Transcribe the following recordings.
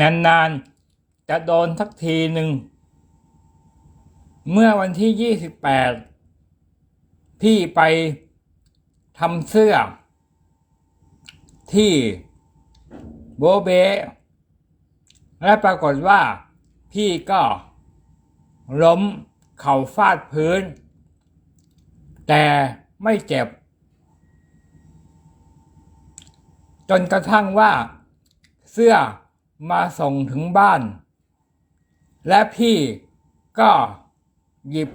นานๆ จะโดนสักทีหนึ่ง เมื่อวันที่ยี่สิบแปดพี่ไปทำเสื้อ ที่โบเบ และปรากฏว่าพี่ก็ล้มเข่าฟาดพื้น แต่ไม่เจ็บ จนกระทั่งว่าเสื้อมาส่งถึงบ้าน และพี่ก็หยิบ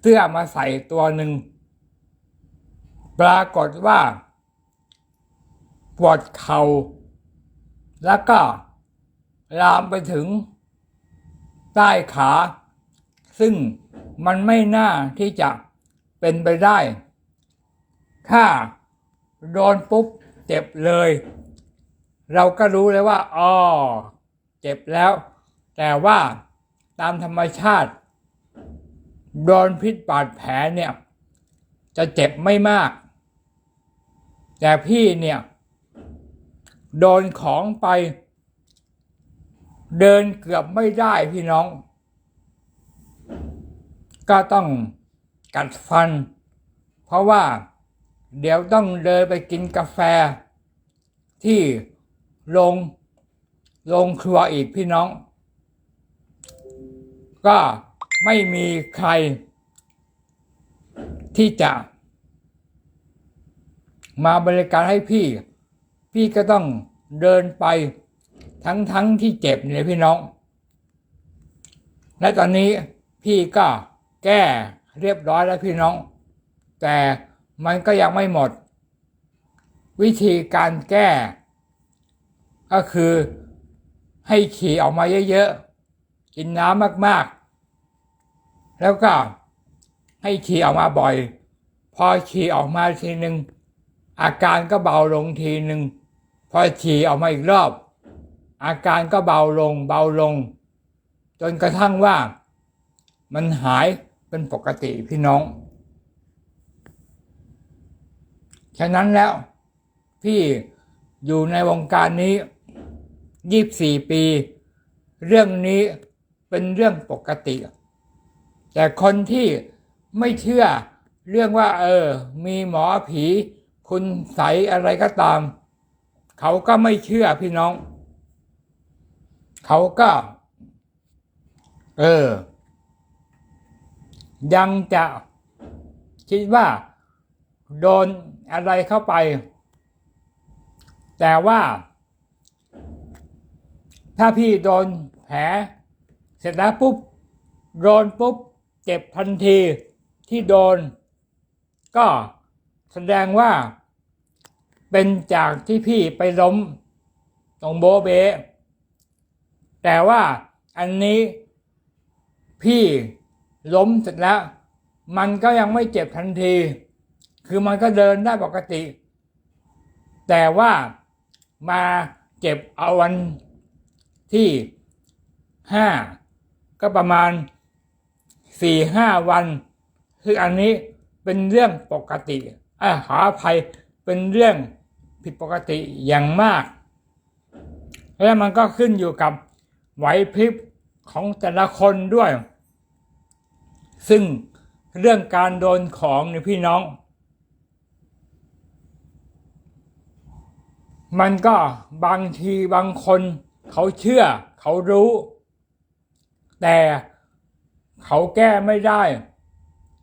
เสื้อมาใส่ตัวหนึ่ง ปรากฏว่า ปวดเขา่าแล้วก็ลามไปถึง ใต้ขา ซึ่งมันไม่น่าที่จะเป็นไปได้ ถ้าโดนปุ๊บ เจ็บเลย เราก็รู้เลยว่าอ๋อเจ็บแล้ว แต่ว่าตามธรรมชาติโดนพิษบาดแผลเนี่ย จะเจ็บไม่มาก แต่พี่เนี่ย โดนของไป เดินเกือบไม่ได้พี่น้อง ก็ต้องกัดฟัน เพราะว่า เดี๋ยวต้องเดินไปกินกาแฟ ที่โรงโรงครัวอีกพี่น้อง ก็ไม่มีใคร ที่จะ มาบริการให้พี่ พี่ก็ต้องเดินไปทั้งทั้งที่เจ็บเนี่ยพี่น้อง และตอนนี้พี่ก็แก้เรียบร้อยแล้วพี่น้อง แต่ มันก็ยังไม่หมด วิธีการแก้ ก็คือให้ขี่ออกมาเยอะๆ กินน้ำมากๆ แล้วก็ให้ขี่ออกมาบ่อย พอขี่ออกมาทีหนึ่งอาการก็เบาลงทีหนึ่งพอขี่ออกมาอีกรอบ อาการก็เบาลงเบาลง จนกระทั่งว่ามันหายเป็นปกติพี่น้อง ฉะนั้นแล้วพี่อยู่ในวงการนี้ยี่สี่ปี เรื่องนี้เป็นเรื่องปกติ แต่คนที่ไม่เชื่อเรื่องว่า เออ มีหมอผี คุณใสอะไรก็ตาม เขาก็ไม่เชื่อพี่น้อง เขาก็ เออ ยังจะคิดว่า โดนอะไรเข้าไป แต่ว่า ถ้าพี่โดนแผลเสร็จแล้วปุ๊บโดนปุ๊บเจ็บทันทีที่โดน ก็แสดงว่า เป็นจากที่พี่ไปล้มตรงโบเบแต่ว่าอันนี้พี่ล้มเสร็จแล้ว มันก็ยังไม่เจ็บทันที คือมันก็เดินได้ปกติ แต่ว่ามาเจ็บเอาวันที่ห้าก็ประมาณสี่ห้าวันคืออันนี้เป็นเรื่องปกติอะขออภัยเป็นเรื่องผิดปกติอย่างมาก และมันก็ขึ้นอยู่กับไหวพริบของแต่ละคนด้วย ซึ่งเรื่องการโดนของเนี่ยพี่น้อง มันก็บางทีบางคนเขาเชื่อเขารู้ แต่เขาแก้ไม่ได้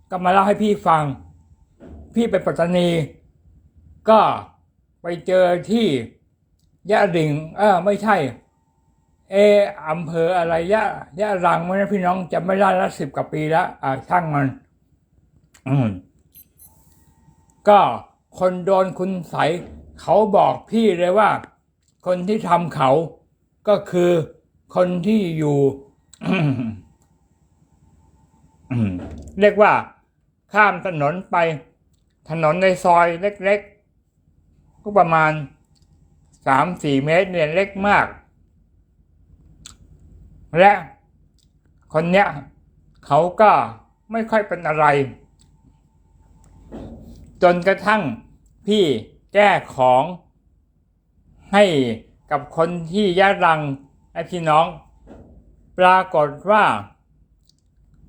ก็มาเล่าให้พี่ฟัง พี่ไปปัตตานี ก็ไปเจอที่ยะริงเออไม่ใช่เอออำเภออะไรยะยะรังมันะพี่น้องจะไม่ได้ละสิบกว่าปีแล้วอ่าช่างมัน อืมก็คนโดนคุณใส เขาบอกพี่เลยว่า คนที่ทำเขาก็คือคนที่อยู่ เรียกว่าข้ามถนนไป ถนนในซอยเล็กๆ ก็ประมาณสามสี่เมตรเนี่ยเล็กมาก และคนเนี้ยเขาก็ไม่ค่อยเป็นอะไร จนกระทั่งพี่ แก้ของให้กับคนที่ยะรังไอพี่น้อง ปรากฏว่า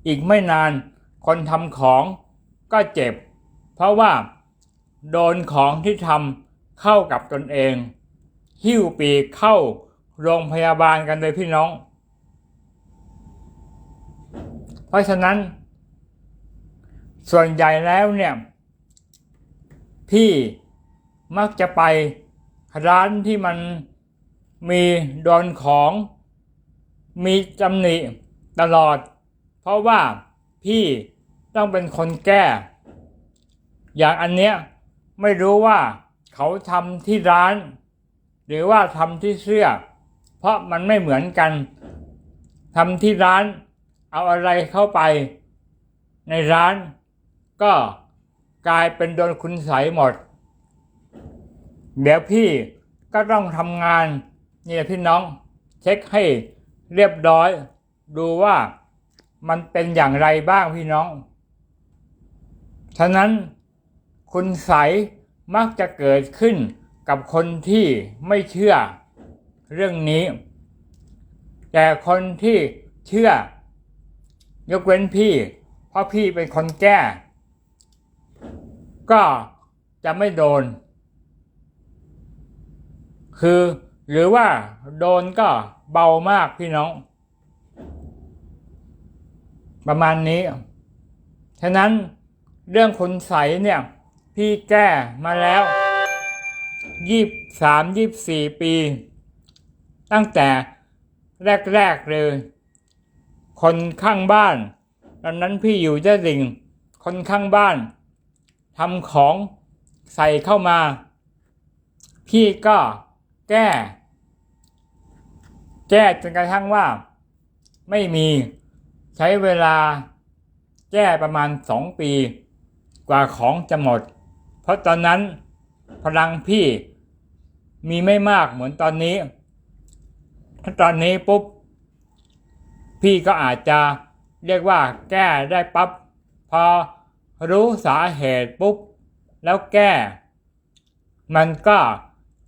อีกไม่นานคนทำของก็เจ็บ เพราะว่า โดนของที่ทำเข้ากับตนเอง หิ้วปีเข้าโรงพยาบาลกันเลยพี่น้อง เพราะฉะนั้น ส่วนใหญ่แล้วเนี่ย พี่ มักจะไปร้านที่มันมีโดนของ มีตำหนิตลอด เพราะว่าพี่ต้องเป็นคนแก้ อย่างอันเนี้ยไม่รู้ว่าเขาทำที่ร้าน หรือว่าทำที่เสื้อ เพราะมันไม่เหมือนกันทำที่ร้านเอาอะไรเข้าไป ในร้านก็กลายเป็นโดนคุณใสหมด เดี๋ยวพี่ก็ต้องทำงานนี่แหละพี่น้อง เช็คให้เรียบร้อย ดูว่ามันเป็นอย่างไรบ้างพี่น้อง ฉะนั้นคุณใสมักจะเกิดขึ้นกับคนที่ไม่เชื่อเรื่องนี้ แต่คนที่เชื่อ ยกเว้นพี่ เพราะพี่เป็นคนแก้ ก็จะไม่โดน คือหรือว่าโดนก็เบามากพี่น้อง ประมาณนี้ ฉะนั้นเรื่องคุณใสเนี่ย พี่แก้มาแล้วยี่สามยี่สี่ปี ตั้งแต่แรก ๆ เลย คนข้างบ้านตอนนั้นพี่อยู่เจ้าดิ่ง คนข้างบ้านทำของใส่เข้ามา พี่ก็ แก้ แก้จนกระทั่งว่า ไม่มีใช้เวลาแก้ประมาณสองปี กว่าของจะหมด เพราะตอนนั้นพลังพี่มีไม่มากเหมือนตอนนี้ ถ้าตอนนี้ปุ๊บ พี่ก็อาจจะเรียกว่าแก้ได้ปับ๊บพอรู้สาเหตุปุ๊บ แล้วแก้ มันก็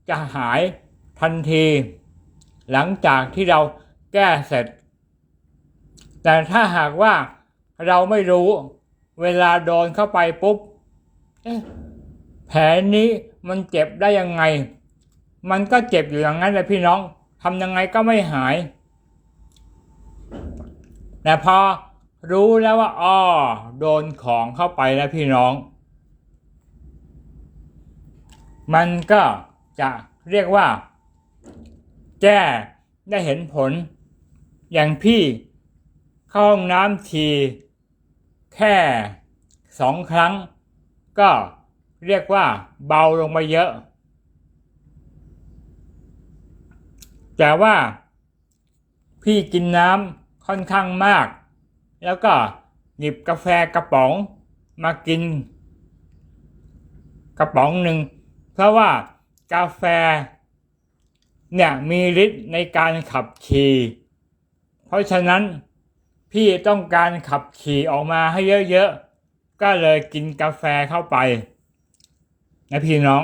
จะหาย ทันที หลังจากที่เราแก้เสร็จ แต่ถ้าหากว่าเราไม่รู้เวลาโดนเข้าไปปุ๊บแผลนี้มันเจ็บได้ยังไง มันก็เจ็บอยู่อย่างนั้นเลยพี่น้องทำยังไงก็ไม่หาย แต่พอรู้แล้วว่าอ้อโดนของเข้าไปแล้วพี่น้อง มันก็จะเรียกว่า แก้ได้เห็นผล อย่างพี่เข้าห้องน้ำทีแค่สองครั้ง ก็เรียกว่าเบาลงมาเยอะ แต่ว่าพี่กินน้ำค่อนข้างมาก แล้วก็หยิบกาแฟกระป๋องมากิน กระป๋องหนึ่ง เพราะว่ากาแฟ เนี่ยมีฤทธิ์ในการขับขี่ เพราะฉะนั้นพี่ต้องการขับขี่ออกมาให้เยอะๆ ก็เลยกินกาแฟเข้าไปนะพี่น้อง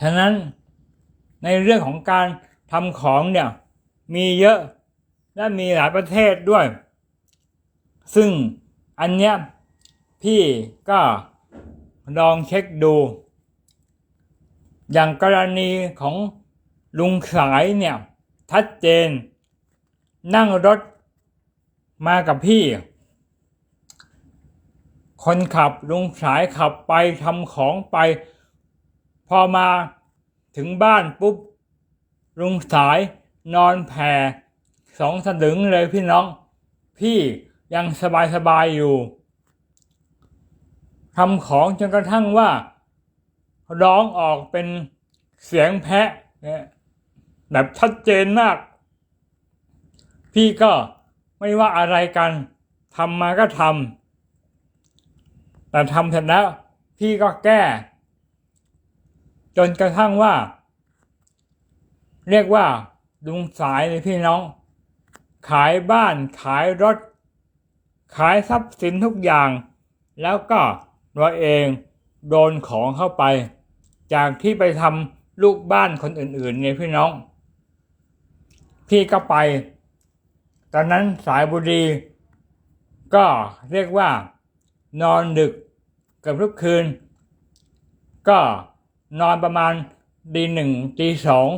ฉะนั้นในเรื่องของการทำของเนี่ยมีเยอะและมีหลายประเทศด้วย ซึ่งอันเนี้ยพี่ก็ลองเช็คดู อย่างกรณีของลุงสายเนี่ยชัดเจน นั่งรถมากับพี่ คนขับลุงสายขับไปทำของไป พอมาถึงบ้านปุ๊บ ลุงสายนอนแผ่สองสลึงเลยพี่น้อง พี่ยังสบายสบายอยู่ทำของจนกระทั่งว่า ร้องออกเป็นเสียงแพะเนี่ยแบบชัดเจนมาก พี่ก็ไม่ว่าอะไรกันทำมาก็ทำแต่ทำเสร็จแล้ว พี่ก็แก้ จนกระทั่งว่า เรียกว่าลุงสายเลยพี่น้อง ขายบ้านขายรถ ขายทรัพย์สินทุกอย่าง แล้วก็ตัวเองโดนของเข้าไป จากที่ไปทำลูกบ้านคนอื่นๆเนี่ยพี่น้อง พี่ก็ไป ตอนนั้นสายบุรีก็เรียกว่านอนดึกเกือบทุกคืน ก็นอนประมาณตีหนึ่งตีสอง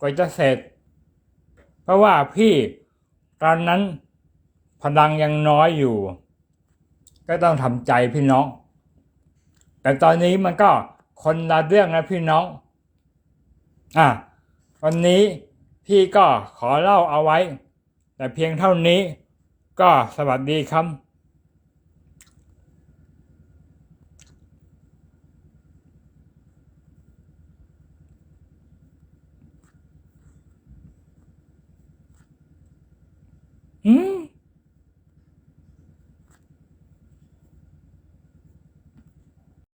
กว่าจะเสร็จ เพราะว่าพี่ตอนนั้นพลังยังน้อยอยู่ ก็ต้องทำใจพี่น้อง แต่ตอนนี้มันก็ คนละเรื่องนะพี่น้อง อะวันนี้พี่ก็ขอเล่าเอาไว้ แต่เพียงเท่านี้ก็สวัสดีครับ嗯。Mm?